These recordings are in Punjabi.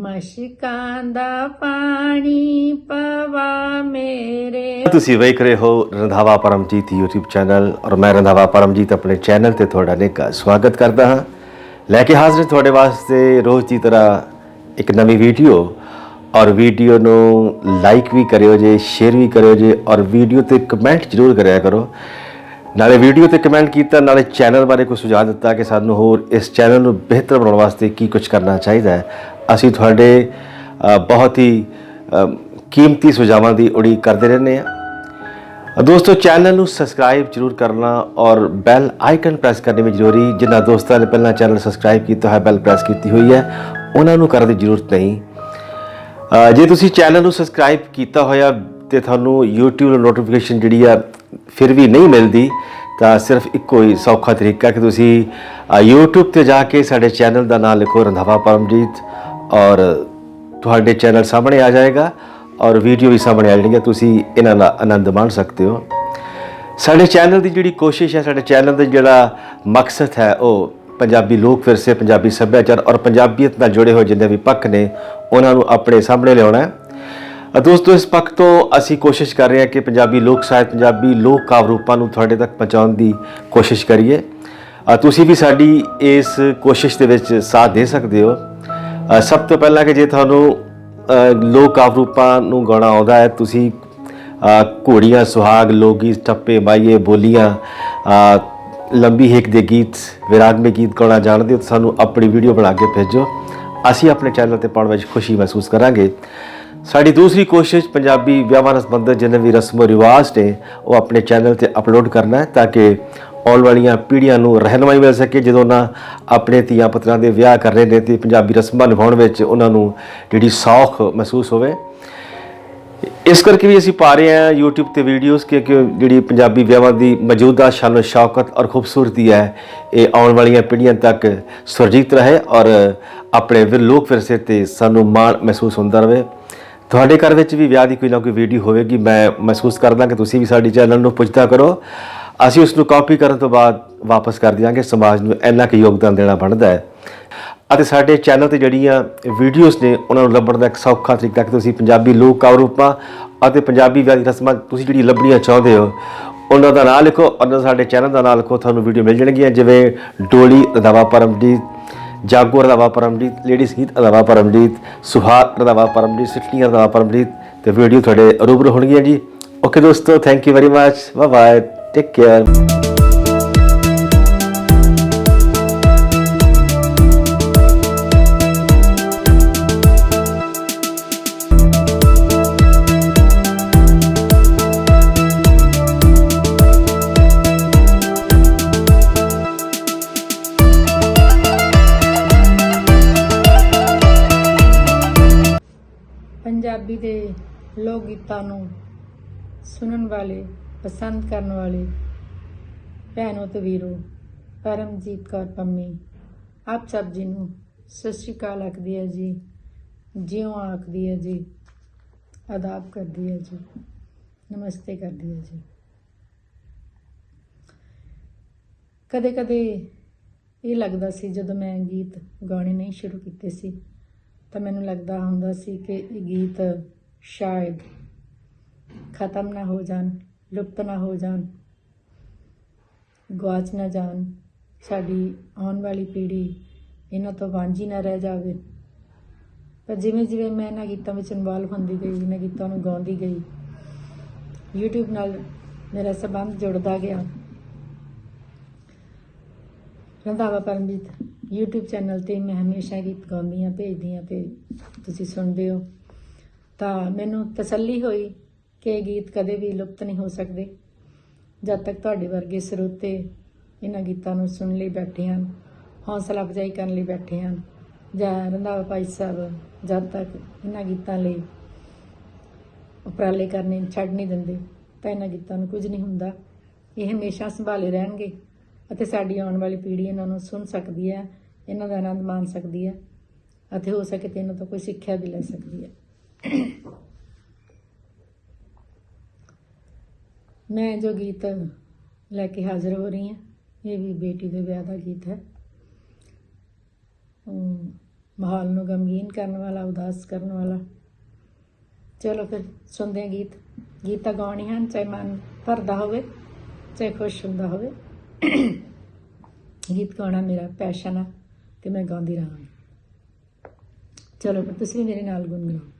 ਮਸ਼ਕਾਂ ਦਾ ਪਾਣੀ ਪਵਾ ਮੇਰੇ ਤੁਸੀਂ ਵੇਖ ਰਹੇ ਹੋ ਰੰਧਾਵਾ ਪਰਮਜੀਤ YouTube ਚੈਨਲ ਔਰ ਮੈਂ ਰੰਧਾਵਾ ਪਰਮਜੀਤ ਆਪਣੇ ਚੈਨਲ ਤੇ ਤੁਹਾਡਾ ਨਿੱਘਾ ਸਵਾਗਤ ਕਰਦਾ ਹਾਂ। ਲੈ ਕੇ ਹਾਜ਼ਰ ਤੁਹਾਡੇ ਵਾਸਤੇ ਰੋਜ਼ ਦੀ ਤਰ੍ਹਾਂ ਇੱਕ ਨਵੀਂ ਵੀਡੀਓ ਔਰ ਵੀਡੀਓ ਨੂੰ ਲਾਈਕ ਵੀ ਕਰਿਓ ਜੇ ਸ਼ੇਅਰ ਵੀ ਕਰਿਓ ਜੇ ਔਰ ਵੀਡੀਓ ਤੇ ਕਮੈਂਟ ਜ਼ਰੂਰ ਕਰਿਆ ਕਰੋ। ਨਾਲੇ ਵੀਡੀਓ ਤੇ ਕਮੈਂਟ ਕੀਤਾ, ਨਾਲੇ ਚੈਨਲ ਬਾਰੇ ਕੋਈ ਸੁਝਾਅ ਦਿੱਤਾ ਕਿ ਸਾਨੂੰ ਹੋਰ ਇਸ ਚੈਨਲ ਨੂੰ ਬਿਹਤਰ ਬਣਾਉਣ ਵਾਸਤੇ ਕੀ ਕੁਝ ਕਰਨਾ ਚਾਹੀਦਾ ਹੈ। ਅਸੀਂ ਤੁਹਾਡੇ ਬਹੁਤ ਹੀ ਕੀਮਤੀ ਸੁਝਾਵਾਂ ਦੀ ਉਡੀਕ ਕਰਦੇ ਰਹਿੰਦੇ ਹਾਂ। ਦੋਸਤੋ ਚੈਨਲ ਨੂੰ ਸਬਸਕ੍ਰਾਈਬ ਜਰੂਰ ਕਰਨਾ ਔਰ ਬੈਲ ਆਈਕਨ ਪ੍ਰੈਸ ਕਰਨੀ ਵੀ ਜ਼ਰੂਰੀ। ਜਿਨ੍ਹਾਂ ਦੋਸਤਾਂ ਨੇ ਪਹਿਲਾਂ ਚੈਨਲ ਸਬਸਕ੍ਰਾਈਬ ਕੀਤਾ ਹੈ ਬੈਲ ਪ੍ਰੈਸ ਕੀਤੀ ਹੋਈ ਹੈ ਉਹਨਾਂ ਨੂੰ ਕਰਨ ਦੀ ਜ਼ਰੂਰਤ ਨਹੀਂ। ਜੇ ਤੁਸੀਂ ਚੈਨਲ ਨੂੰ ਸਬਸਕ੍ਰਾਈਬ ਕੀਤਾ ਹੋਇਆ ਤੇ ਤੁਹਾਨੂੰ YouTube ਨੋਟੀਫਿਕੇਸ਼ਨ ਜਿਹੜੀ ਆ ਫਿਰ ਵੀ ਨਹੀਂ ਮਿਲਦੀ ਤਾਂ ਸਿਰਫ ਇੱਕੋ ਹੀ ਸੌਖਾ ਤਰੀਕਾ ਕਿ ਤੁਸੀਂ ਅ, YouTube ਤੇ ਜਾ ਕੇ ਸਾਡੇ ਚੈਨਲ ਦਾ ਨਾਮ ਲਿਖੋ ਰੰਧਾਵਾ ਪਰਮਜੀਤ ਔਰ ਤੁਹਾਡੇ ਚੈਨਲ ਸਾਹਮਣੇ ਆ ਜਾਏਗਾ ਔਰ ਵੀਡੀਓ ਵੀ ਸਾਹਮਣੇ ਆ ਜਾਣਗੀਆਂ, ਤੁਸੀਂ ਇਹਨਾਂ ਦਾ ਆਨੰਦ ਮਾਣ ਸਕਦੇ ਹੋ। ਸਾਡੇ ਚੈਨਲ ਦੀ ਜਿਹੜੀ ਕੋਸ਼ਿਸ਼ ਹੈ, ਸਾਡੇ ਚੈਨਲ ਦਾ ਜਿਹੜਾ ਮਕਸਦ ਹੈ, ਉਹ ਪੰਜਾਬੀ ਲੋਕ ਵਿਰਸੇ, ਪੰਜਾਬੀ ਸੱਭਿਆਚਾਰ ਔਰ ਪੰਜਾਬੀਅਤ ਨਾਲ ਜੁੜੇ ਹੋਏ ਜਿੰਨੇ ਵੀ ਪੱਖ ਨੇ, ਉਹਨਾਂ ਨੂੰ ਆਪਣੇ ਸਾਹਮਣੇ ਲਿਆਉਣਾ ਹੈ। ਦੋਸਤੋ, ਇਸ ਪੱਖ ਤੋਂ ਅਸੀਂ ਕੋਸ਼ਿਸ਼ ਕਰ ਰਹੇ ਹਾਂ ਕਿ ਪੰਜਾਬੀ ਲੋਕ ਸਾਹਿਤ, ਪੰਜਾਬੀ ਲੋਕ ਕਾਵਿ ਰੂਪਾਂ ਨੂੰ ਤੁਹਾਡੇ ਤੱਕ ਪਹੁੰਚਾਉਣ ਦੀ ਕੋਸ਼ਿਸ਼ ਕਰੀਏ। ਤੁਸੀਂ ਵੀ ਸਾਡੀ ਇਸ ਕੋਸ਼ਿਸ਼ ਦੇ ਵਿੱਚ ਸਾਥ ਦੇ ਸਕਦੇ ਹੋ। ਸਭ ਤੋਂ ਪਹਿਲਾਂ ਕਿ ਜੇ ਤੁਹਾਨੂੰ ਲੋਕ ਕਾਵਿ ਰੂਪਾਂ ਨੂੰ ਗਾਉਣਾ ਆਉਂਦਾ ਹੈ, ਤੁਸੀਂ ਘੋੜੀਆਂ, ਸੁਹਾਗ, ਲੋਕ ਗੀਤ ਟੱਪੇ ਮਾਈਏ, ਬੋਲੀਆਂ ਲੰਬੀ ਹੇਕ ਦੇ ਗੀਤ, ਵਿਰਾਗਮੇ ਗੀਤ ਗਾਉਣਾ ਜਾਣਦੇ ਹੋ ਤਾਂ ਸਾਨੂੰ ਆਪਣੀ ਵੀਡੀਓ ਬਣਾ ਕੇ ਭੇਜੋ। ਅਸੀਂ ਆਪਣੇ ਚੈਨਲ ਤੇ ਪਾਉਣ ਵਿੱਚ ਖੁਸ਼ੀ ਮਹਿਸੂਸ ਕਰਾਂਗੇ। ਸਾਡੀ ਦੂਸਰੀ ਕੋਸ਼ਿਸ਼ ਪੰਜਾਬੀ ਵਿਆਹਾਂ ਨਾਲ ਸੰਬੰਧਿਤ ਜਿੰਨੇ ਵੀ ਰਸਮੋ ਰਿਵਾਜ ਨੇ, ਉਹ ਆਪਣੇ ਚੈਨਲ ਤੇ ਅਪਲੋਡ ਕਰਨਾ ਹੈ ਤਾਂ ਕਿ ਆਉਣ ਵਾਲੀਆਂ ਪੀੜ੍ਹੀਆਂ ਨੂੰ ਰਹਿਨਮਾਈ ਮਿਲ ਸਕੇ, ਜਦੋਂ ਉਹਨਾਂ ਆਪਣੇ ਧੀਆਂ ਪੁੱਤਰਾਂ ਦੇ ਵਿਆਹ ਕਰ ਰਹੇ ਨੇ ਤੇ ਪੰਜਾਬੀ ਰਸਮਾਂ ਨਿਭਾਉਣ ਵਿੱਚ ਉਹਨਾਂ ਨੂੰ ਜਿਹੜੀ ਸੌਖ ਮਹਿਸੂਸ ਹੋਵੇ। ਇਸ ਕਰਕੇ ਵੀ ਅਸੀਂ ਪਾ ਰਹੇ ਹਾਂ YouTube ਤੇ ਵੀਡੀਓਜ਼ ਕਿ ਜਿਹੜੀ ਪੰਜਾਬੀ ਵਿਆਹਾਂ ਦੀ ਮੌਜੂਦਾ ਸ਼ਾਨ, ਸ਼ੌਕਤ ਔਰ ਖੂਬਸੂਰਤੀ ਹੈ, ਇਹ ਆਉਣ ਵਾਲੀਆਂ ਪੀੜ੍ਹੀਆਂ ਤੱਕ ਸੁਰਜੀਤ ਰਹੇ ਔਰ ਆਪਣੇ ਲੋਕ ਵਿਰਸੇ ਤੇ ਸਾਨੂੰ ਮਾਣ ਮਹਿਸੂਸ ਹੁੰਦਾ ਰਹੇ। ਤੁਹਾਡੇ ਘਰ ਵਿੱਚ ਵੀ ਵਿਆਹ ਦੀ ਕੋਈ ਨਾ ਕੋਈ ਵੀਡੀਓ ਹੋਵੇਗੀ, ਮੈਂ ਮਹਿਸੂਸ ਕਰਦਾ ਕਿ ਤੁਸੀਂ ਵੀ ਸਾਡੀ ਚੈਨਲ ਨੂੰ ਪੁੱਛਦਾ ਕਰੋ। ਅਸੀਂ ਉਸ ਨੂੰ ਕਾਪੀ ਕਰਨ ਤੋਂ ਬਾਅਦ ਵਾਪਸ ਕਰ ਦਿਆਂਗੇ। ਸਮਾਜ ਨੂੰ ਇੰਨਾ ਕੁ ਯੋਗਦਾਨ ਦੇਣਾ ਬਣਦਾ ਹੈ। ਅਤੇ ਸਾਡੇ ਚੈਨਲ ਤੇ ਜਿਹੜੀਆਂ ਵੀਡੀਓਜ਼ ਨੇ, ਉਹਨਾਂ ਨੂੰ ਲੱਭਣ ਦਾ ਇੱਕ ਸੌਖਾ ਤਰੀਕਾ ਕਿ ਤੁਸੀਂ ਪੰਜਾਬੀ ਲੋਕ ਕਾਵਿ ਰੂਪਾਂ ਅਤੇ ਪੰਜਾਬੀ ਵਿਆਹ ਦੀ ਰਸਮਾਂ ਤੁਸੀਂ ਜਿਹੜੀ ਲੱਭਣੀਆਂ ਚਾਹੁੰਦੇ ਹੋ, ਉਹਨਾਂ ਦਾ ਨਾਮ ਲਿਖੋ ਉਹਨਾਂ ਸਾਡੇ ਚੈਨਲ ਦਾ ਨਾਮ ਲਿਖੋ। ਤੁਹਾਨੂੰ ਵੀਡੀਓ ਮਿਲ ਜਾਣਗੀਆਂ, ਜਿਵੇਂ ਡੋਲੀ ਰਦਾਵਾ ਪਰਮਜੀਤ ਜਾਗੋ ਰਦਾਵਾ ਪਰਮਜੀਤ, ਲੇਡੀ ਸੰਗੀਤ ਰਦਾਵਾ ਪਰਮਜੀਤ, ਸੁਹਾਗ ਰਦਾਵਾ ਪਰਮਜੀਤ ਸਿੱਠਣੀਆਂ ਰਦਾਵਾ ਪਰਮਜੀਤ, ਤੇ ਵੀਡੀਓ ਤੁਹਾਡੇ ਰੂਬਰੂ ਹੋਣਗੀਆਂ ਜੀ। ਓਕੇ ਦੋਸਤੋ thank you very much bye bye take care Punjabi ਦੇ ਲੋਕ ਗੀਤਾਂ ਨੂੰ ਸੁਣਨ ਵਾਲੇ ਪਸੰਦ ਕਰਨ ਵਾਲੇ ਭੈਣੋ ਤੇ ਵੀਰੋ, ਪਰਮਜੀਤ ਕੌਰ ਪੰਮੀ, ਆਪ ਸਭ ਜੀ ਨੂੰ ਸਤਿ ਸ਼੍ਰੀ ਅਕਾਲ ਆਖਦੀ ਹੈ ਜੀ, ਜਿਉਂ ਆਖਦੀ ਹੈ ਜੀ, ਆਦਾਬ ਕਰਦੀ ਹੈ ਜੀ, ਨਮਸਤੇ ਕਰਦੀ ਹੈ ਜੀ। ਕਦੇ ਕਦੇ ਇਹ ਲੱਗਦਾ ਸੀ ਜਦੋਂ ਮੈਂ ਗੀਤ ਗਾਉਣੇ ਨਹੀਂ ਸ਼ੁਰੂ ਕੀਤੇ ਸੀ, ਤਾਂ ਮੈਨੂੰ ਲੱਗਦਾ ਹੁੰਦਾ ਸੀ ਕਿ ਇਹ ਗੀਤ ਸ਼ਾਇਦ ਖਤਮ ਨਾ ਹੋ ਜਾਣ। ਲੁਪਤ ਨਾ ਹੋ ਜਾਣ ਗਵਾਚ ਨਾ ਜਾਣ। ਸਾਡੀ ਆਉਣ ਵਾਲੀ ਪੀੜ੍ਹੀ ਇਹਨਾਂ ਤੋਂ ਵਾਂਝੀ ਨਾ ਰਹਿ ਜਾਵੇ। ਪਰ ਜਿਵੇਂ ਜਿਵੇਂ ਮੈਂ ਇਹਨਾਂ ਗੀਤਾਂ ਵਿੱਚ ਇਨਵੋਲਵ ਹੁੰਦੀ ਗਈ, ਇਹਨਾਂ ਗੀਤਾਂ ਨੂੰ ਗਾਉਂਦੀ ਗਈ, YouTube ਨਾਲ ਮੇਰਾ ਸਬੰਧ ਜੁੜਦਾ ਗਿਆ। ਰੰਧਾਵਾ ਪਰਮਜੀਤ, YouTube ਚੈਨਲ ਤੇ ਮੈਂ ਹਮੇਸ਼ਾ ਗੀਤ ਗਾਉਂਦੀ ਹਾਂ, ਭੇਜਦੀ ਹਾਂ ਤੇ ਤੁਸੀਂ ਸੁਣਦੇ ਹੋ। ਤਾਂ ਮੈਨੂੰ ਤਸੱਲੀ ਹੋਈ ਕਿ ਇਹ ਗੀਤ ਕਦੇ ਵੀ ਲੁਪਤ ਨਹੀਂ ਹੋ ਸਕਦੇ। ਜਦ ਤੱਕ ਤੁਹਾਡੇ ਵਰਗੇ ਸਰੋਤੇ ਇਹਨਾਂ ਗੀਤਾਂ ਨੂੰ ਸੁਣਨ ਲਈ ਬੈਠੇ ਹਨ, ਹੌਸਲਾ ਅਫਜ਼ਾਈ ਕਰਨ ਲਈ ਬੈਠੇ ਹਨ, ਜਾਂ ਰੰਧਾਵਾ ਭਾਈ ਸਾਹਿਬ ਜਦ ਤੱਕ ਇਹਨਾਂ ਗੀਤਾਂ ਲਈ ਉਪਰਾਲੇ ਕਰਨੇ ਛੱਡ ਨਹੀਂ ਦਿੰਦੇ, ਤਾਂ ਇਹਨਾਂ ਗੀਤਾਂ ਨੂੰ ਕੁਝ ਨਹੀਂ ਹੁੰਦਾ। ਇਹ ਹਮੇਸ਼ਾ ਸੰਭਾਲੇ ਰਹਿਣਗੇ ਅਤੇ ਸਾਡੀ ਆਉਣ ਵਾਲੀ ਪੀੜ੍ਹੀ ਇਹਨਾਂ ਨੂੰ ਸੁਣ ਸਕਦੀ ਹੈ, ਇਹਨਾਂ ਦਾ ਆਨੰਦ ਮਾਣ ਸਕਦੀ ਹੈ ਅਤੇ ਹੋ ਸਕੇ ਤੇ ਇਹਨਾਂ ਤੋਂ ਕੋਈ ਸਿੱਖਿਆ ਵੀ ਲੈ ਸਕਦੀ ਹੈ। ਮੈਂ ਜੋ ਗੀਤ ਲੈ ਕੇ ਹਾਜ਼ਰ ਹੋ ਰਹੀ ਹਾਂ, ਇਹ ਵੀ ਬੇਟੀ ਦੇ ਵਿਆਹ ਦਾ ਗੀਤ ਹੈ। ਮਾਹੌਲ ਨੂੰ ਗਮਗੀਨ ਕਰਨ ਵਾਲਾ, ਉਦਾਸ ਕਰਨ ਵਾਲਾ। ਚਲੋ ਫਿਰ ਸੁਣਦੇ ਹਾਂ ਗੀਤ। ਗੀਤ ਤਾਂ ਗਾਉਣੇ ਹਨ, ਚਾਹੇ ਮਨ ਭਰਦਾ ਹੋਵੇ, ਚਾਹੇ ਖੁਸ਼ ਹੁੰਦਾ ਹੋਵੇ। ਗੀਤ ਗਾਉਣਾ ਮੇਰਾ ਪੈਸ਼ਨ ਆ ਤੇ ਮੈਂ ਗਾਉਂਦੀ ਰਹਾਂਗੀ। ਚਲੋ ਫਿਰ ਤੁਸੀਂ ਵੀ ਮੇਰੇ ਨਾਲ ਗੁੰਗਣਾਓ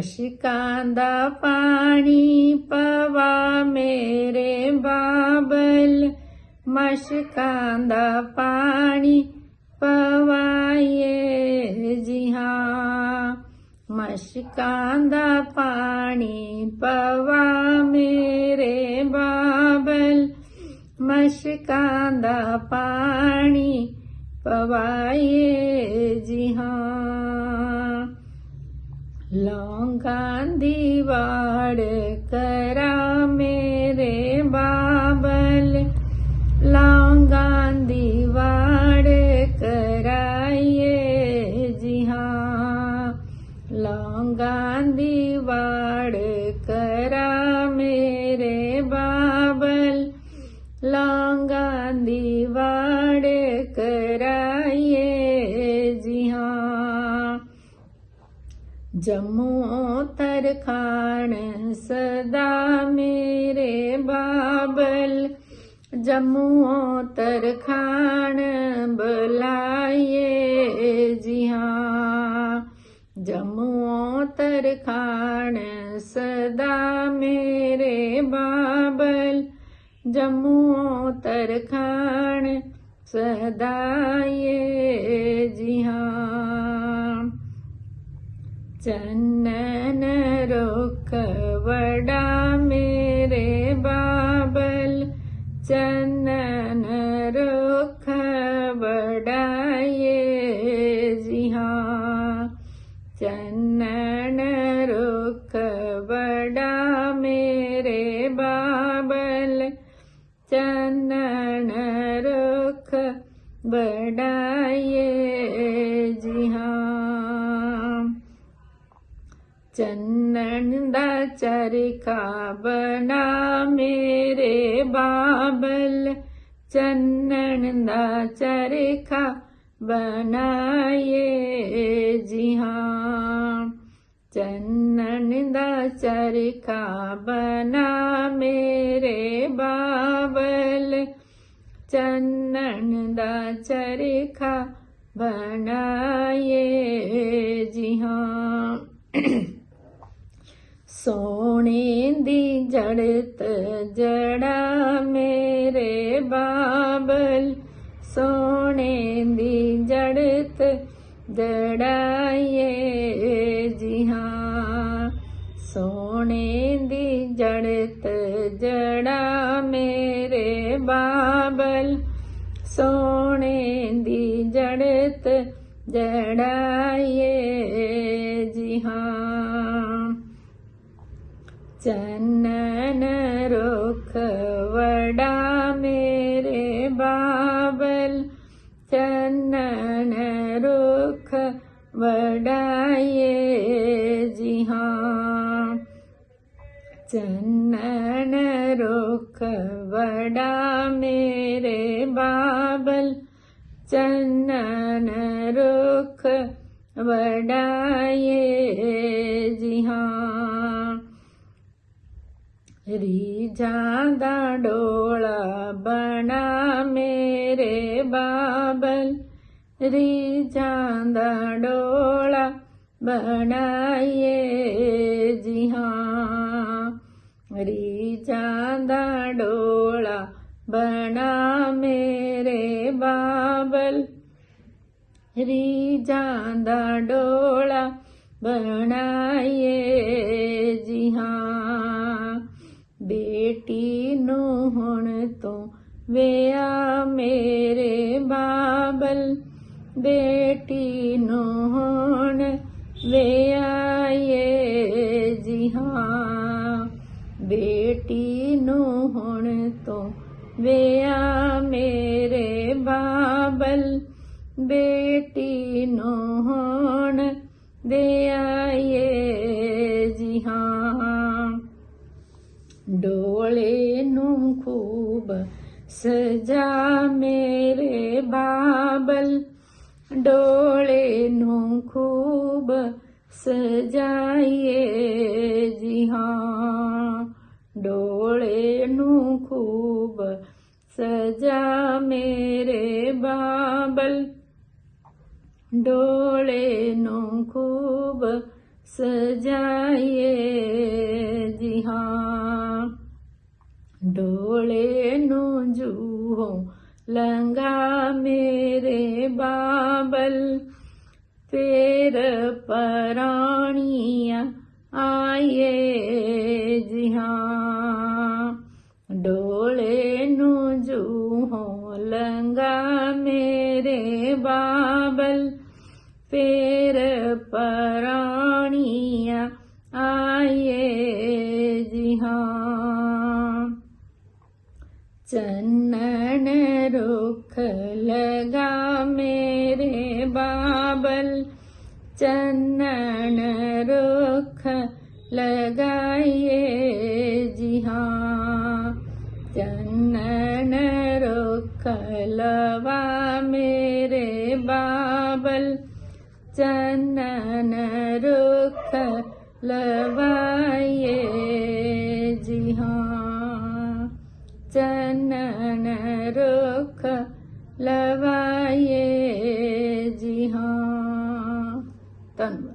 मश्द पवा मेरे बाबल। मश्क पाणि पवाये जिहा। मश्क पाणि मेरे बाबल। मश्क पाणि पवाये जिहा। गावारा मे बा ਜੰਮੂ ਤਰਖਾਣ ਸਦਾ ਮੇਰੇ ਬਾਬਲ। ਜੰਮੂ ਤਰਖਾਣ ਬੁਲਾਏ ਜੀ ਹਾਂ ਜੰਮੂ ਤਰਖਾਣ ਸਦਾ ਮੇਰੇ ਬਾਬਲ। ਜੰਮੂ ਤਰਖਾਣ ਸਦਾ ਜੀ ਹਾਂ चंदन रोकवड़ा मेरे बाबल चंदन रोकवड़ा ये जी हाँ चंदन रोकवड़ा मेरे बाबल चंदन रोक बड़ा ਚੰਨਨ ਦਾ ਚਰਖਾ ਬਣਾ ਮੇਰੇ ਬਾਬਲ ਚੰਨਨ ਦਾ ਚਰਖਾ ਬਣਾਏ ਜੀ ਹਾਂ ਚੰਨਨ ਦਾ ਚਰਖਾ ਬਣਾ ਮੇਰੇ ਬਾਬਲ ਚੰਨਨ ਦਾ ਚਰਖਾ ਬਣਾਏ ਜੀ ਹਾਂ ਦੀ ਜੜਤ ਜੜਾ ਮੇਰੇ ਬਾਬਲ। ਸੋਨੇ ਦੀ ਜੜਤ ਜੜਾਏ ਜੀ ਹਾਂ ਸੋਨੇ ਦੀ ਜੜਤ ਜੜਾ ਮੇਰੇ ਬਾਬਲ। ਸੋਨੇ ਦੀ ਜੜਤ ਜੜਾਏ ਜੀ ਚੰਨਨ ਰੁਖ ਵੜਾ ਮੇਰੇ ਬਾਬਲ ਚੰਨਨ ਰੁਖ ਵੜਾਏ ਜੀ ਹਾਂ ਰੀਝਾਂ ਦਾ ਡੋਲਾ ਬਣਾ ਮੇਰੇ ਬਾਬਲ ਰੀਝਾਂ ਦਾ ਡੋਲਾ ਬਣਾਈਏ ਜੀ ਹਾਂ ਰੀਝਾਂ ਦਾ ਡੋਲਾ ਬਣਾ ਮੇਰੇ ਬਾਬਲ। ਰੀਝਾਂ ਦਾ ਡੋਲਾ ਬਣਾਏ ਜੀ ਹਾਂ ਬੇਟੀ ਨੂੰ ਹੁਣ ਤੋਂ ਵਿਆ ਮੇਰੇ ਬਾਬਲ। ਬੇਟੀ ਨੂੰ ਹੁਣ ਵਿਆਏ ਜੀ ਹਾਂ ਬੇਟੀ ਨੂੰ ਹੁਣ ਤੋਂ ਵਿਆ ਮੇਰੇ ਬਾਬਲ। ਬੇਟੀ ਨੂੰ ਹੁਣ ਵਿਆਏ ਜੀ ਹਾਂ ਡੋਲੇ ਨੂੰ ਖੂਬ ਸਜਾ ਮੇਰੇ ਬਾਬਲ। ਡੋਲੇ ਨੂੰ ਖੂਬ ਸਜਾਈਏ ਜੀ ਹਾਂ ਸਜਾ ਮੇਰੇ ਬਾਬਲ ਡੋਲੇ ਨੂੰ ਖੂਬ ਸਜਾਈਏ ਜੀ ਹਾਂ ਡੋਲੇ ਨੂੰ ਜੂਹੋ ਲੰਗਾ ਮੇਰੇ ਬਾਬਲ ਫੇਰ ਪਰਾਣੀਆਂ ਆਏ ਲਗਾ ਮੇਰੇ ਬਾਬਲ, ਚੰਨਨ ਰੁਖ ਲਗਾਈਏ ਜੀ ਹਾਂ ਚੰਨਨ ਰੁਖ ਲਵਾ ਮੇਰੇ ਬਾਬਲ, ਚੰਨਨ ਰੁਖ ਲਵਾਈਏ ਜੀ ਹਾਂ ਚੰਨਨ ਰੁਖ ਲਵਾਈਏ ਜੀ ਹਾਂ। ਧੰਨਵਾਦ।